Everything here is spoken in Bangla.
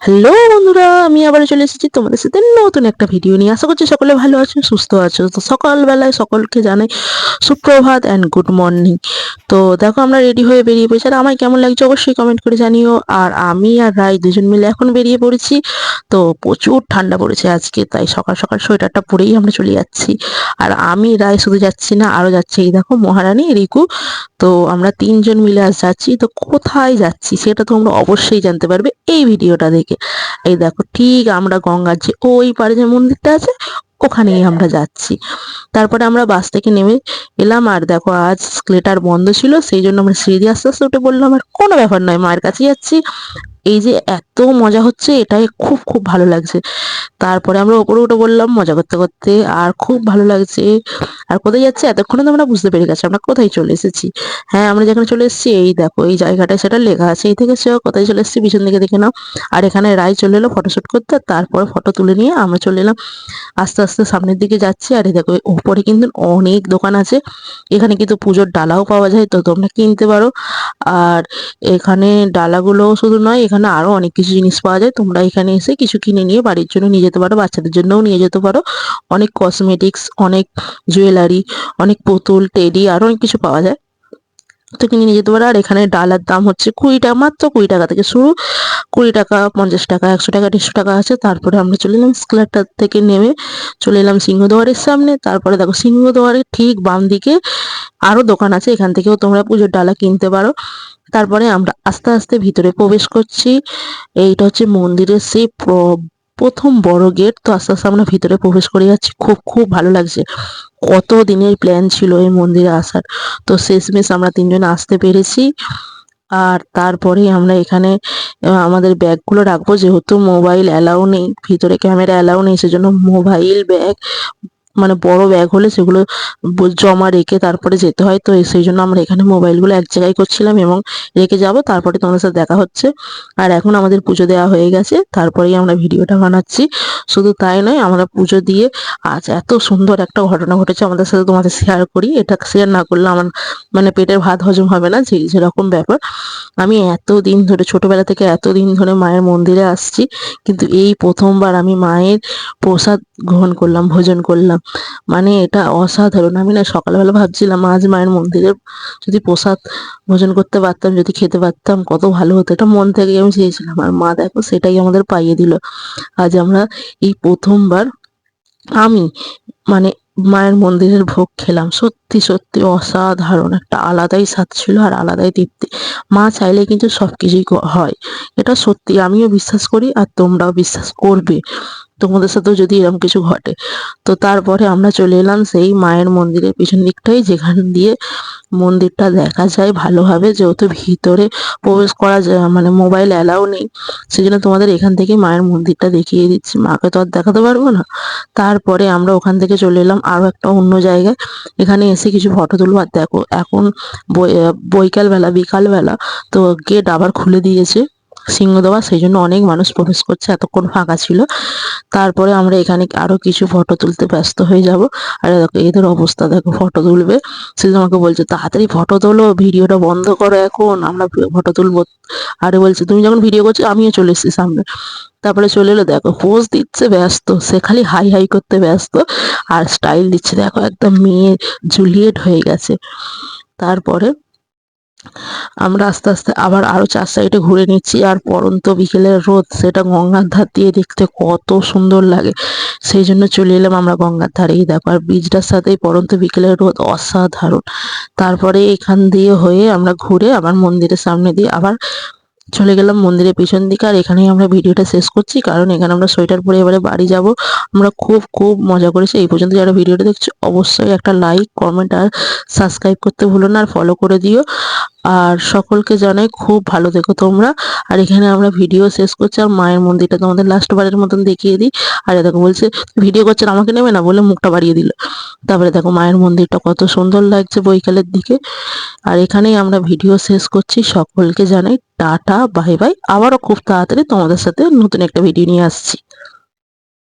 হ্যালো বন্ধুরা, আমি আবার চলে এসেছি তোমাদের সাথে নতুন একটা ভিডিও নিয়ে। আশা করছি সকলে ভালো আছো, সুস্থ আছো। তো সকালবেলায় সকলকে জানাই সুপ্রভাত অ্যান্ড গুড মর্নিং তো দেখো, আমরা রেডি হয়ে বেরিয়ে পড়েছি। আর আমায় কেমন লাগছে অবশ্যই কমেন্ট করে জানিও। আর আমি আর রাই দুজন মিলে এখন বেরিয়ে পড়েছি। তো প্রচুর ঠান্ডা পড়েছে আজকে, তাই সকাল সকাল সোয়েটারটা পরেই আমরা চলে যাচ্ছি। আর আমি রাই শুধু যাচ্ছি না আরও যাচ্ছে। এই দেখো, মহারানী, রিকু। তো আমরা তিনজন মিলে আজ যাচ্ছি। তো কোথায় যাচ্ছি, সেটা তোমরা অবশ্যই জানতে পারবে এই ভিডিওটা দেখে। এই দেখো ঠিক আমরা গঙ্গার যে ওই পারে যে মন্দিরটা আছে, ওখানেই আমরা যাচ্ছি। তারপরে আমরা বাস থেকে নেমে এলাম আর দেখো আজ স্কেলেটার বন্ধ ছিল, সেই জন্য আমরা সিঁড়ি দিয়ে আস্তে আস্তে উঠে বললাম আর কোনো ব্যাপার নয়, মায়ের কাছে যাচ্ছি। এই যে এত মজা হচ্ছে এটাই খুব খুব ভালো লাগছে। তারপরে আমরা ওপরে উঠে বললাম, মজা করতে করতে আর খুব ভালো লাগছে। আর কোথায় যাচ্ছে? এতক্ষণে তো আমরা বুঝতে পেরে গেছি, আমরা কোথায় চলে এসেছি? হ্যাঁ আমরা যেখানে চলে এসেছি, এই দেখো, এই জায়গাটা, সেটা লেখা আছে। এই থেকে সে কোথায় চলে এসেছি, পিছন দিকে দেখে নাও। আর এখানে রায় চলে এলো ফটোশ্যুট করতে তারপরে ফটো তুলে নিয়ে আমরা চলে এলাম। আস্তে আস্তে সামনের দিকে যাচ্ছি, আর এই দেখো ওপরে কিন্তু অনেক দোকান আছে। এখানে কিন্তু পুজোর ডালাও পাওয়া যায়, তো তোমরা কিনতে পারো। আর এখানে ডালাগুলো শুধু নয় এখানে আরও অনেক কিছু জিনিস পাওয়া যায়। তোমরা এখানে এসে কিছু কিনে নিয়ে বাড়ির জন্য নিয়ে যেতে পারো, বাচ্চাদের জন্যও নিয়ে যেতে পারো। অনেক কসমেটিক্স অনেক জুয়েলারি অনেক পুতুল টেডি আরও অনেক কিছু পাওয়া যায়। তো কিনে নিয়ে যেতে পারো। আর এখানে ডালার দাম হচ্ছে কুড়ি টাকা, মাত্র কুড়ি টাকা থেকে শুরু। কুড়ি টাকা, পঞ্চাশ টাকা, একশো টাকা, দেড়শো টাকা আছে। তারপরে আমরা চলে এলাম স্কুলারটার থেকে নেমে চলে এলাম সিংহদুয়ারের সামনে। তারপরে দেখো সিংহদুয়ারের ঠিক বাম দিকে আরও দোকান আছে। এখান থেকেও তোমরা পুজোর ডালা কিনতে পারো। তারপরে আমরা আস্তে আস্তে ভিতরে প্রবেশ করছি। এইটা হচ্ছে মন্দিরের সেই প্র- প্রথম বড় গেট। তো আস্তে আস্তে আমরা ভিতরে প্রবেশ করে যাচ্ছি। খুব খুব ভালো লাগছে। কত দিনের প্ল্যান ছিল এই মন্দিরে আসার। তো শেষমেশ আমরা তিনজন আসতে পেরেছি। আর তারপরে আমরা এখানে আমাদের ব্যাগগুলো রাখব। যেহেতু মোবাইল অ্যালাউ নেই, ভিতরে ক্যামেরা অ্যালাউ নেই, সেজন্য মোবাইল ব্যাগ মানে বড় ব্যাগ হলে সেগুলো জমা রেখে তারপরে যেতে হয়। তো সেই জন্য আমরা এখানে মোবাইলগুলো এক জায়গায় করছিলাম এবং রেখে যাব। তারপরে তোমাদের সাথে দেখা হচ্ছে। আর এখন আমাদের পুজো দেওয়া হয়ে গেছে। তারপরেই আমরা ভিডিওটা বানাচ্ছি। শুধু তাই নয়, আমরা পুজো দিয়ে আজ এত সুন্দর একটা ঘটনা ঘটেছে আমাদের সাথে তোমাদের শেয়ার করি। এটা শেয়ার না করলে আমার মানে পেটের ভাত হজম হবে না যে যেরকম ব্যাপার। আমি এত দিন ধরে, ছোটবেলা থেকে এত দিন ধরে মায়ের মন্দিরে আসছি। কিন্তু এই প্রথমবার আমি মায়ের প্রসাদ গ্রহণ করলাম, ভোজন করলাম। মানে এটা অসাধারণ। আমি না সকালবেলা ভাবছিলাম, আজ মায়ের মন্দিরে যদি প্রসাদ ভোজন করতে পারতাম, যদি খেতে পারতাম, কত ভালো হতো। এটা মন থেকে আমি চেয়েছিলাম। আর মা দেখো সেটাই আমাদের পাইয়ে দিল। আজ আমরা এই প্রথমবার আমি মানে মায়ের মন্দিরের ভোগ খেলাম। সত্যি সত্যি অসাধারণ। একটা আলাদাই স্বাদ ছিল আর আলাদাই তৃপ্তি। মা চাইলে কিন্তু সব কিছুই হয়। এটা সত্যি, আমিও বিশ্বাস করি আর তোমরাও বিশ্বাস করবে। তোমাদের সাথেও যদি এরকম কিছু ঘটে। তো তারপরে আমরা চলে এলাম সেই মায়ের মন্দিরের পিছন দিকটাই, যেখান দিয়ে মন্দিরটা দেখা যায় ভালোভাবে, যেহেতু ভিতরে প্রবেশ করা যায় মানে মোবাইল অ্যালাউ নেই। সেই জন্য তোমাদের এখান থেকে মায়ের মন্দিরটা দেখিয়ে দিচ্ছি। মাকে তো আর দেখাতে পারব না। তারপরে আমরা ওখান থেকে চলে এলাম আরও একটা অন্য জায়গায়। এখানে এসে কিছু ফটো তুলবো। আর দেখো, এখন বৈকালবেলা, বিকালবেলা তো গেট আবার খুলে দিয়েছে। সিংহ দেওয়া, সেই জন্য অনেক মানুষ প্রবেশ করছে, এতক্ষণ ফাঁকা ছিল। তারপরে আমরা এখানে আরও কিছু ফটো তুলতে ব্যস্ত হয়ে যাব। আর এদের অবস্থা, দেখো ফটো তুলবে। সে আমাকে বলছে, তাড়াতাড়ি ফটো তোলো, ভিডিওটা বন্ধ করো এখন, আমরা ফটো তুলবো। আরে বলছে, তুমি যখন ভিডিও করছ, আমিও চলে এসেছি সামনে। তারপরে চলে এলো, দেখো পোজ দিচ্ছে, ব্যস্ত। সে খালি হাই হাই করতে ব্যস্ত, আর স্টাইল দিচ্ছে। দেখো, একদম মেয়ে জুলিয়েট হয়ে গেছে। তারপরে আমরা আস্তে আস্তে আবার আরও চার সাইডে ঘুরে নিচ্ছি, আর পরন্ত বিকেলের রোদ, সেটা গঙ্গার ধার দিয়ে দেখতে কত সুন্দর লাগে। সেই জন্য চলে এলাম আমরা গঙ্গার ধারেই দেখো, আর বীজটার সাথেই পরন্ত বিকেলের রোদ অসাধারণ। তারপরে এখান দিয়ে হয়ে আমরা ঘুরে আবার মন্দিরের সামনে দিয়ে আবার চলে গেলাম মন্দিরের পিছন দিকে। আর এখানেই আমরা ভিডিওটা শেষ করছি, কারণ এখানে আমরা সোয়েটার পরে এবারে বাড়ি যাব। আমরা খুব খুব মজা করেছি। এই পর্যন্ত যারা ভিডিওটা দেখছ, অবশ্যই একটা লাইক কমেন্ট আর সাবস্ক্রাইব করতে ভুলো না। আর ফলো করে দিও। আর সকলকে জানাই খুব ভালো দেখো তোমরা। আর এখানে আমরা ভিডিও শেষ করছি, আর মায়ের মন্দিরটা তোমাদের লাস্ট বারের মতন দেখিয়ে দিই। আর দেখো বলছে, ভিডিও করছেন আমাকে নেবে না? বলে মুখটা বাড়িয়ে দিল। তারপরে দেখো মায়ের মন্দিরটা কত সুন্দর লাগছে বৈকালের দিকে। আর এখানেই আমরা ভিডিও শেষ করছি। সকলকে জানাই টাটা, বাই বাই। আবারও খুব তাড়াতাড়ি তোমাদের সাথে নতুন একটা ভিডিও নিয়ে আসছি।